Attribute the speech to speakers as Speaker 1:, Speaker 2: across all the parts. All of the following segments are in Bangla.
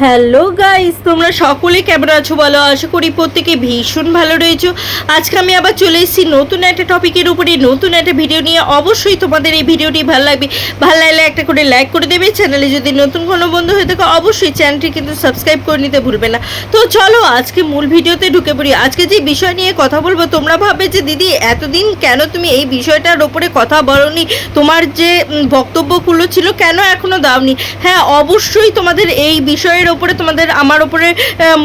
Speaker 1: হ্যালো গাইস তোমরা সকলে কেমন আছো বলো? আশা করি প্রত্যেকে ভীষণ ভালো রয়েছো। আজকে আমি আবার চলে এসেছি নতুন একটা টপিকের উপরে, নতুন একটা ভিডিও নিয়ে। অবশ্যই তোমাদের এই ভিডিওটি ভালো লাগবে। ভালো লাগলে একটা করে লাইক করে দেবে। চ্যানেলে যদি নতুন কোনো বন্ধু হয়ে থাকো, অবশ্যই চ্যানেলটি কিন্তু সাবস্ক্রাইব করে নিতে ভুলবে না। তো চলো, আজকে মূল ভিডিওতে ঢুকে পড়ি। আজকে যে বিষয় নিয়ে কথা বলব, তোমরা ভাবে যে, দিদি, এতদিন কেন তুমি এই বিষয়টার ওপরে কথা বলনি? তোমার যে বক্তব্যগুলো ছিল, কেন এখনও দাওনি? হ্যাঁ অবশ্যই তোমাদের এই বিষয়ের ওপরে তোমাদের, আমার ওপরে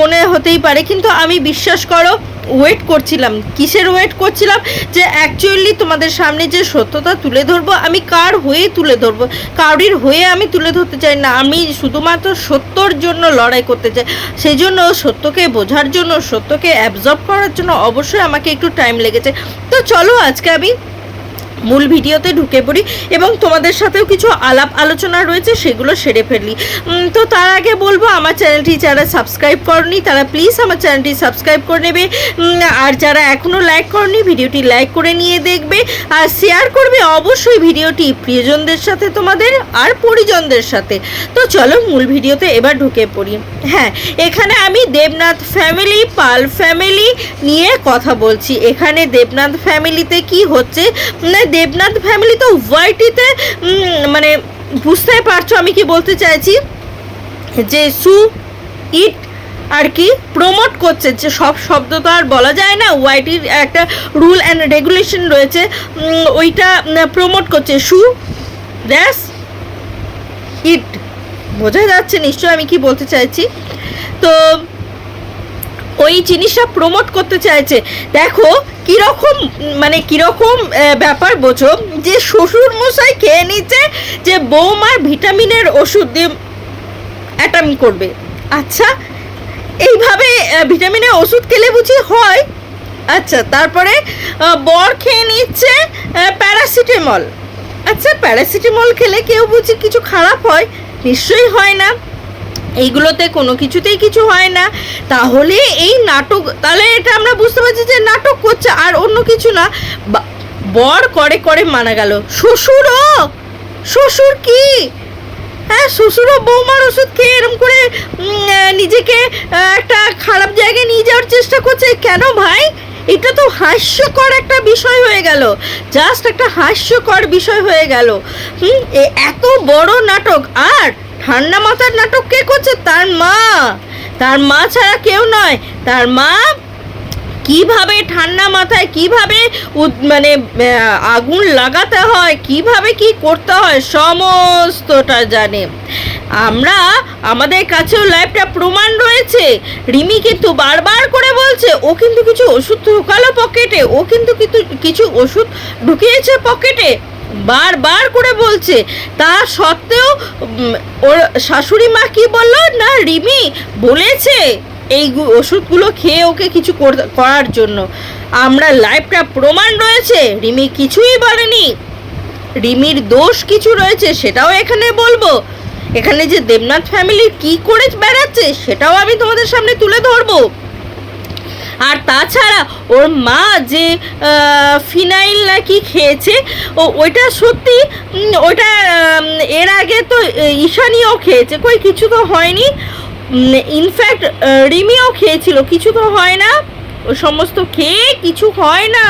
Speaker 1: মনে হতেই পারে, কিন্তু আমি বিশ্বাস করো ওয়েট করছিলাম। কিসের ওয়েট করছিলাম? যে অ্যাকচুয়ালি তোমাদের সামনে যে সত্যতা তুলে ধরবো, আমি কার হয়ে তুলে ধরবো? কারোর হয়ে আমি তুলে ধরতে চাই না। আমি শুধুমাত্র সত্যর জন্য লড়াই করতে চাই। সেই জন্য সত্যকে বোঝার জন্য, সত্যকে অ্যাবজর্ব করার জন্য অবশ্যই আমাকে একটু টাইম লেগেছে। তো চলো, আজকে আমি মূল ভিডিওতে ঢুকে পড়ি এবং তোমাদের সাথেও কিছু আলাপ আলোচনা রয়েছে, সেগুলো সেরে ফেলি। তো তার আগে বলব, আমার চ্যানেলটি যারা সাবস্ক্রাইব করনি, তারা প্লিজ আমার চ্যানেলটি সাবস্ক্রাইব করে নেবে। আর যারা এখনও লাইক করনি, ভিডিওটি লাইক করে নিয়ে দেখবে। আর শেয়ার করবে অবশ্যই ভিডিওটি প্রিয়জনদের সাথে তোমাদের আর পরিজনদের সাথে। তো চলো মূল ভিডিওতে এবার ঢুকে পড়ি। হ্যাঁ এখানে আমি দেবনাথ ফ্যামিলি পাল ফ্যামিলি নিয়ে কথা বলছি। এখানে দেবনাথ ফ্যামিলিতে কি হচ্ছে? মানে দেবনাথ ফ্যামিলি তো ওয়াইটিতে মানে বুঝতে পারছ আমি কি বলতে চাইছি? যে সু, ইট আর কি প্রমোট করছে, যে সব শব্দ তো আর বলা যায় না ওয়াইটির একটা রুল অ্যান্ড রেগুলেশন রয়েছে ওইটা প্রমোট করছে। সু দ্যাস ইট, বোঝা যাচ্ছে নিশ্চয় আমি কি বলতে চাইছি। তো ওই জিনিসটা প্রমোট করতে চাইছে। দেখো, কীরকম মানে কীরকম ব্যাপার বোঝো, যে শ্বশুর মশাই খেয়ে নিচ্ছে যে বৌমার ভিটামিনের ওষুধ দিয়ে অ্যাটাম করবে। আচ্ছা এইভাবে ভিটামিনের ওষুধ খেলে বুঝি হয়? আচ্ছা তারপরে বর খেয়ে নিচ্ছে প্যারাসিটামল। আচ্ছা প্যারাসিটামল খেলে কেউ বুঝি কিছু খারাপ হয়? নিশ্চয়ই হয় না। এইগুলোতে কোনো কিছুতেই কিছু হয় না। তাহলে এই নাটক, তাহলে এটা আমরা বুঝতে পারছি যে নাটক করছে আর অন্য কিছু না। বর করে করে মানা গেল। শ্বশুরও? শ্বশুর কি? হ্যাঁ শ্বশুরও বৌমার ওষুধ খেয়ে এরম করে নিজেকে একটা খারাপ জায়গায় নিয়ে যাওয়ার চেষ্টা করছে। কেন ভাই? এটা তো হাস্যকর একটা বিষয় হয়ে গেল। জাস্ট একটা হাস্যকর বিষয় হয়ে গেল। হুম এত বড় নাটক। আর ঠান্ডা মাথার নাটক কে করছে? তার মা। তার মা ছাড়া কেউ নয়। তার মা কীভাবে ঠান্ডা মাথায়, কীভাবে মানে আগুন লাগাতে হয়, কীভাবে কি করতে হয়, সমস্তটা জানে। আমরা আমাদের কাছেও লাইফটা প্রমাণ রয়েছে। রিমি কিন্তু বারবার করে বলছে, ও কিন্তু কিছু ওষুধ ঢুকালো পকেটে ও কিন্তু কিছু কিছু ওষুধ ঢুকিয়েছে পকেটে বারবার করে বলছে। তা সত্ত্বেও ওর শাশুড়ি মা কি বলল? না, রিমি বলেছে এই ওষুধগুলো খেয়ে ওকে কিছু কর- করার জন্য। আমরা লাইফটা প্রমাণ রয়েছে। রিমি কিছুই বলেনি। রিমির দোষ কিছু রয়েছে, সেটাও এখানে বলব। এখানে যে দেবনাথ ফ্যামিলি কি করে বেড়াচ্ছে, সেটাও আমি তোমাদের সামনে তুলে ধরবো। আর তাছাড়া ওর মা যে ফিনাইল নাকি খেয়েছে, ও ওইটা সত্যি ওইটা এর আগে তো ঈশানিও খেয়েছে। কই, কিছু তো হয়নি। ইনফ্যাক্ট রিমিও খেয়েছিল। কিছু তো হয় না। সমস্ত খেয়ে কিছু হয় না।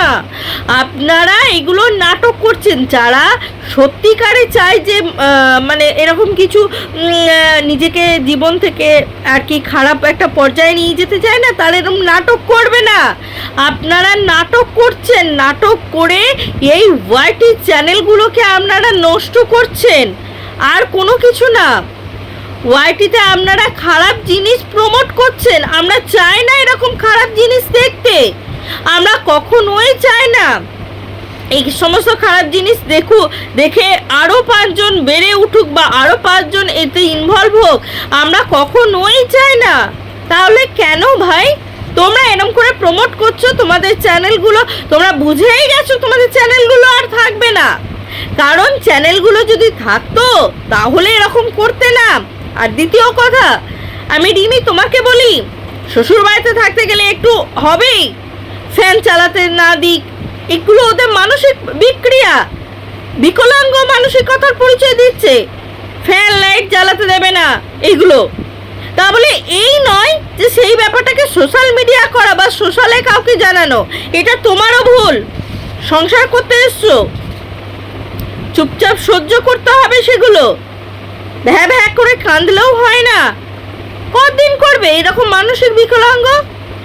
Speaker 1: আপনারা এগুলো নাটক করছেন। যারা সত্যিকারে চায় যে মানে এরকম কিছু নিজেকে জীবন থেকে আর কি খারাপ একটা পর্যায়ে নিয়ে যেতে চায় না, তারা এরকম নাটক করবে না। আপনারা নাটক করছেন, নাটক করে এই ওয়াইটি চ্যানেলগুলোকে আপনারা নষ্ট করছেন। আর কোনো কিছু না। ওয়াইটিতে আপনারা খারাপ জিনিস প্রমোট করছেন, আমরা চাই না এরকম খারাপ জিনিস দেখতে। আমরা কখনোই চাই না। এই সমস্ত খারাপ জিনিস দেখু, দেখে আরও পাঁচজন বেড়ে উঠুক বা আরও পাঁচজন এতে ইনভলভ হোক, আমরা কখনোই চাই না। তাহলে কেন ভাই? তোমরা এরম করে প্রমোট করছ তোমাদের চ্যানেলগুলো, তোমরা বুঝেই গেছো তোমাদের চ্যানেলগুলো আর থাকবে না। কারণ চ্যানেলগুলো যদি থাকতো, তাহলে এরকম করতে না। আর দ্বিতীয় কথা, আমি রিমি তোমাকে বলি, শ্বশুর বাড়িতে থাকতে গেলে একটু হবেই। ফ্যান চালাতে না দিক, এগুলো ওদের মানসিক বিক্রিয়া। বিকলাঙ্গ মানসিকতার পরিচয় দিচ্ছে। ফ্যান, লাইট জ্বালাতে দেবে না এগুলো। তা বলে এই নয় যে সেই ব্যাপারটাকে সোশ্যাল মিডিয়া করা বা সোশ্যালে কাউকে জানানো, এটা তোমারও ভুল। সংসার করতে এসছো। চুপচাপ সহ্য করতে হবে সেগুলো। ভ্যা ভ্যা করে কাঁদলেও হয় না। কতদিন করবে এরকম মানসিক বিকলাঙ্গ?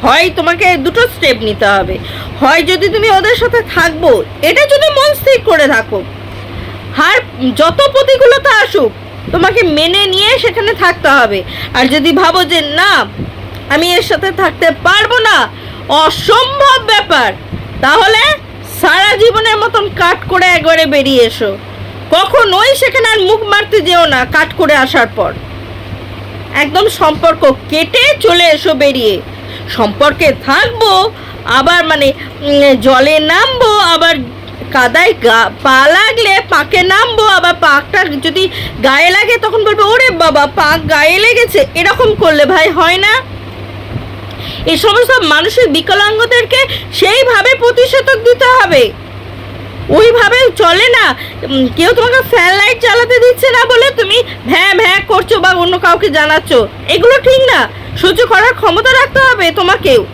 Speaker 1: হয় তোমাকে দুটো স্টেপ নিতে হবে। হয় যদি তুমি ওদের সাথে থাকব, এটা যদি মন স্থির করে থাকো হার যত প্রতিকূলতা আসুক, তোমাকে মেনে নিয়ে সেখানে থাকতে হবে। আর যদি ভাবো যে না, আমি এর সাথে থাকতে পারব না, অসম্ভব ব্যাপার। তাহলে সারা জীবনের মতন কাট করে একবারে বেরিয়ে এসো। কখনোই সেখানে আর মুখ মারতে যেও না কাট করে আসার পর। একদম সম্পর্ক কেটে চলে এসো বেরিয়ে। সম্পর্কে থাকব, আবার মানে জলে নামবো, আবার কাদায় গা, পা লাগলে পাকে নামবো, আবার পাকটা যদি গায়ে লাগে তখন বলব, ওরে বাবা, পাক গায়ে লেগেছে। এরকম করলে ভাই হয় না। এই সমস্ত মানুষের বিকলাঙ্গদেরকে সেইভাবে প্রতিষেধক দিতে হবে। ওইভাবে চলে না। কেউ তোমাকে ফ্যান লাইট চালাতে দিচ্ছে না বলে তুমি ভ্যাঁ ভ্যাঁ করছ বা অন্য কাউকে জানাচ্ছ। এগুলো ঠিক না। সহ্য করার ক্ষমতা রাখতে হবে তোমাকেও।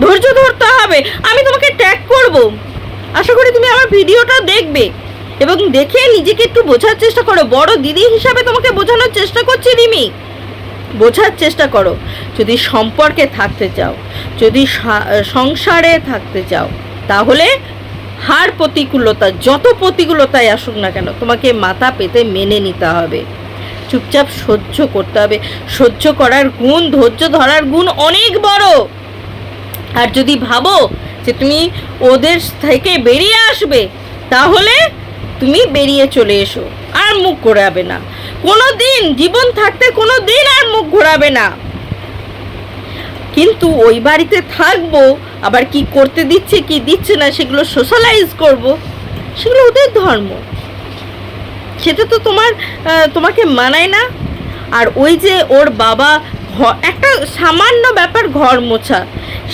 Speaker 1: ধৈর্য ধরতে হবে। আমি তোমাকে ট্যাগ করব। আশা করি তুমি আমার ভিডিওটা দেখবে। এবং দেখে নিজেকে একটু বোঝার চেষ্টা করো। বড় দিদি হিসাবে তোমাকে বোঝানোর চেষ্টা করছি, রিমি। বোঝার চেষ্টা করো। যদি সম্পর্কে থাকতে চাও, যদি সংসারে থাকতে চাও, তাহলে হার প্রতিকূলতা, যত প্রতিকূলতায় আসুক না কেন, তোমাকে মাথা পেতে মেনে নিতে হবে। চুপচাপ সহ্য করতে হবে। সহ্য করার গুণ, ধৈর্য ধরার গুণ অনেক বড়। আর যদি ভাবো যে তুমি ওদের থেকে বেরিয়ে আসবে, তাহলে তুমি বেরিয়ে চলে এসো। আর মুখ ঘোরাবে না। কোনো দিন জীবন থাকতে কোনো দিন আর মুখ ঘোরাবে না। কিন্তু ওই বাড়িতে থাকব, আবার কি করতে দিচ্ছে, কি দিচ্ছে না, সেগুলো সোশ্যালাইজ করব। সেগুলো ওদের ধর্ম। সেটা তো তোমার তোমাকে মানায় না। আর ওই যে ওর বাবা একটা সামান্য ব্যাপার ঘর মোছা,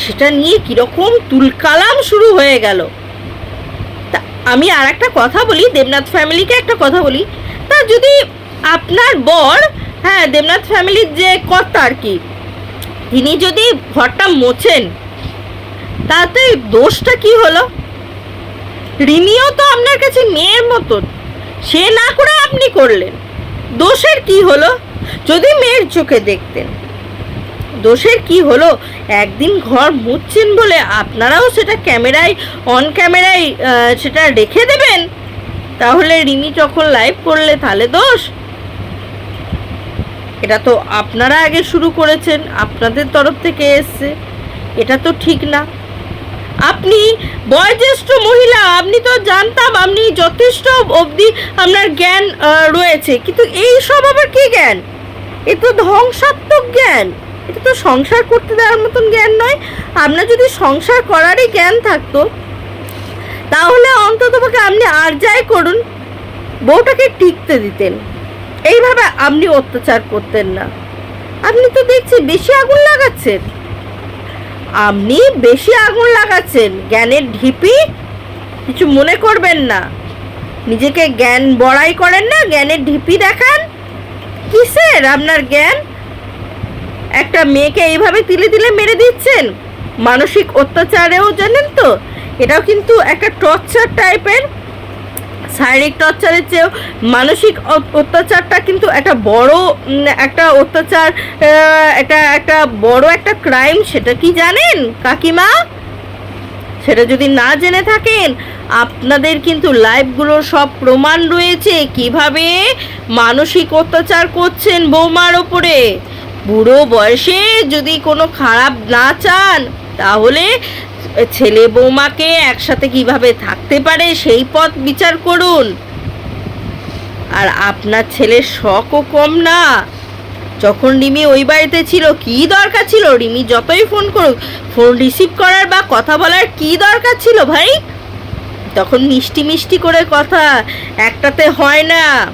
Speaker 1: সেটা নিয়ে কীরকম তুলকালাম শুরু হয়ে গেল। তা আমি আর একটা কথা বলি, দেবনাথ ফ্যামিলিকে একটা কথা বলি। তা যদি আপনার বর হ্যাঁ দেবনাথ ফ্যামিলির যে কর্তা আর কি তিনি যদি ঘরটা মোছেন, তাতে দোষটা কি হলো? রিমিও তো আপনার কাছে মেয়ের মতন। সে না করে আপনি করলেন। দোষের কি হলো? যদি মেয়ের চোখে দেখতেন। দোষের কি হলো? একদিন ঘর মুচ্ছেন বলে আপনারাও সেটা ক্যামেরায়, অন ক্যামেরায় সেটা রেখে দেবেন? তাহলে রিমি যখন লাইভ করলে তাহলে দোষ? এটা তো আপনারা আগে শুরু করেছেন, আপনাদের তরফ থেকে এসছে। এটা তো ঠিক না। আপনি বয়োজ্যেষ্ঠ মহিলা, আপনি তো জানতাম আপনি যথেষ্ট অবধি আপনার জ্ঞান রয়েছে। কিন্তু এই সব আবার কি জ্ঞান? এ তো ধ্বংসাত্মক জ্ঞান। এটা তো সংসার করতে দেওয়ার মতন জ্ঞান নয়। আপনার যদি সংসার করারই জ্ঞান থাকতো, তাহলে অন্তত আপনি আর যাই করুন, বউটাকে টিকতে দিতেন। এইভাবে আপনি অত্যাচার করতেন না। আপনি তো দেখছি বেশি আগুন লাগাচ্ছেন। আপনি বেশি আগুন লাগাচ্ছেন, জ্ঞানের ঢিপি। কিছু মনে করবেন না। নিজেকে জ্ঞান বড়াই করেন না, জ্ঞানের ঢিপি দেখান। কিসের আপনার জ্ঞান? একটা মেয়েকে এইভাবে তিলে তিলে মেরে দিচ্ছেন? মানসিক অত্যাচারেও জানেন তো? এটাও কিন্তু একটা টর্চার টাইপের শারীরিক টর্চারের চেয়েও মানসিক অত্যাচারটা কিন্তু একটা বড় একটা অত্যাচার এটা একটা বড় একটা ক্রাইম সেটা কি জানেন, কাকিমা? সেটা যদি না জেনে থাকেন, আপনাদের কিন্তু লাইভগুলোর সব প্রমাণ রয়েছে, কীভাবে মানসিক অত্যাচার করছেন বৌমার ওপরে। বুড়ো বয়সে যদি কোনো খারাপ না চান, তাহলে ছেলে বৌমাকে একসাথে কীভাবে থাকতে পারে সেই পথ বিচার করুন। আর আপনার ছেলের শখও কম না। যখন রিমি ওই বাড়িতে ছিল, কি দরকার ছিল? রিমি যতই ফোন করুক, ফোন রিসিভ করার বা কথা বলার কি দরকার ছিল ভাই? তখন মিষ্টি মিষ্টি করে কথা, একটাতে হয় না।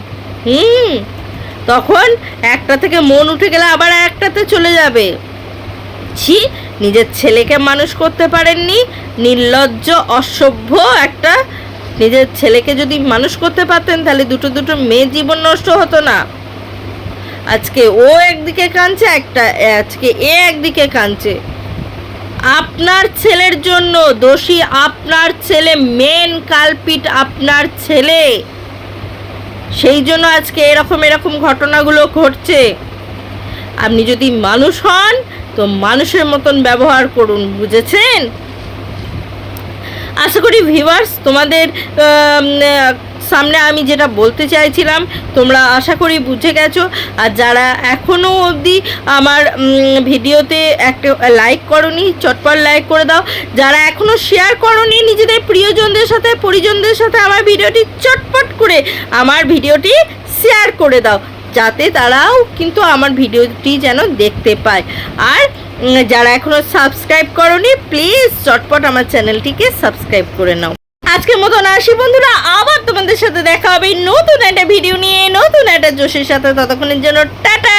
Speaker 1: হুম, তখন একটা থেকে মন উঠে গেলে আবার একটাতে চলে যাবে। ছি নিজের ছেলেকে মানুষ করতে পারেননি, নির্লজ্জ, অসভ্য একটা, নিজের ছেলেকে যদি মানুষ করতে পারতেন, তাহলে দুটো দুটো মেয়ে জীবন নষ্ট হতো না। আজকে ও একদিকে কাঁদছে, একটা আজকে এ একদিকে কাঁদছে। আপনার ছেলের জন্য দোষী আপনার ছেলে, মেন কালপিট আপনার ছেলে। সেই জন্য আজকে এরকম এরকম ঘটনাগুলো ঘটছে। আপনি যদি মানুষ হন তো মানুষের মতন ব্যবহার করুন, বুঝেছেন? আশা করি ভিভার্স তোমাদের সামনে আমি যেটা বলতে চাইছিলাম, তোমরা আশা করি বুঝে গেছো। আর যারা এখনও অবধি আমার ভিডিওতে একটা লাইক করনি, চটপট লাইক করে দাও। যারা এখনও শেয়ার করনি, নিজেদের প্রিয়জনদের সাথে, পরিজনদের সাথে আমার ভিডিওটি চটপট করে আমার ভিডিওটি শেয়ার করে দাও। যাতে তারাও কিন্তু আমার ভিডিওটি যেন দেখতে পায়। আর যারা এখনও সাবস্ক্রাইব করনি, প্লিজ চটপট আমার চ্যানেলটিকে সাবস্ক্রাইব করে নাও। আজকের মতন আসি বন্ধুরা, আবার তোমাদের সাথে দেখা হবে নতুন একটা ভিডিও নিয়ে, নতুন একটা জোশের সাথে। ততক্ষণের জন্য টাটা!